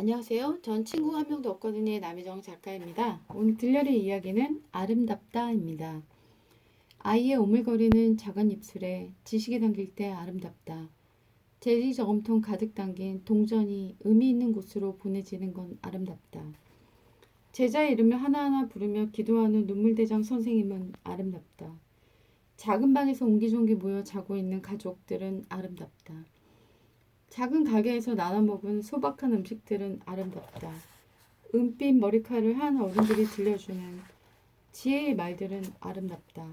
안녕하세요. 전 친구 한 명도 없거든요. 남희정 작가입니다. 오늘 들려드릴 이야기는 아름답다입니다. 아이의 오물거리는 작은 입술에 지식이 담길 때 아름답다. 제리 저금통 가득 담긴 동전이 의미 있는 곳으로 보내지는 건 아름답다. 제자의 이름을 하나하나 부르며 기도하는 눈물대장 선생님은 아름답다. 작은 방에서 옹기종기 모여 자고 있는 가족들은 아름답다. 작은 가게에서 나눠 먹은 소박한 음식들은 아름답다. 은빛 머리카락을 한 어른들이 들려주는 지혜의 말들은 아름답다.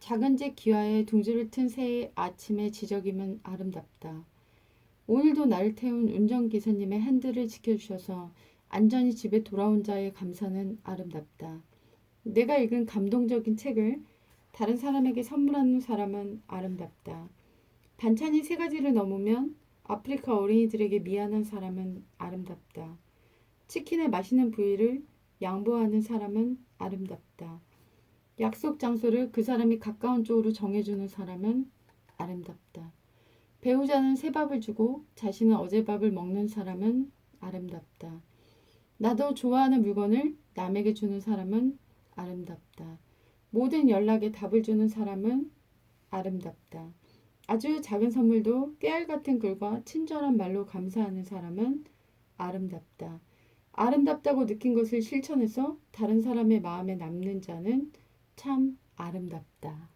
작은 집 기와에 둥지를 튼 새의 아침의 지적임은 아름답다. 오늘도 나를 태운 운전기사님의 핸들을 지켜주셔서 안전히 집에 돌아온 자의 감사는 아름답다. 내가 읽은 감동적인 책을 다른 사람에게 선물하는 사람은 아름답다. 반찬이 세 가지를 넘으면 아프리카 어린이들에게 미안한 사람은 아름답다. 치킨의 맛있는 부위를 양보하는 사람은 아름답다. 약속 장소를 그 사람이 가까운 쪽으로 정해주는 사람은 아름답다. 배우자는 새 밥을 주고 자신은 어제 밥을 먹는 사람은 아름답다. 나도 좋아하는 물건을 남에게 주는 사람은 아름답다. 모든 연락에 답을 주는 사람은 아름답다. 아주 작은 선물도 깨알 같은 글과 친절한 말로 감사하는 사람은 아름답다. 아름답다고 느낀 것을 실천해서 다른 사람의 마음에 남는 자는 참 아름답다.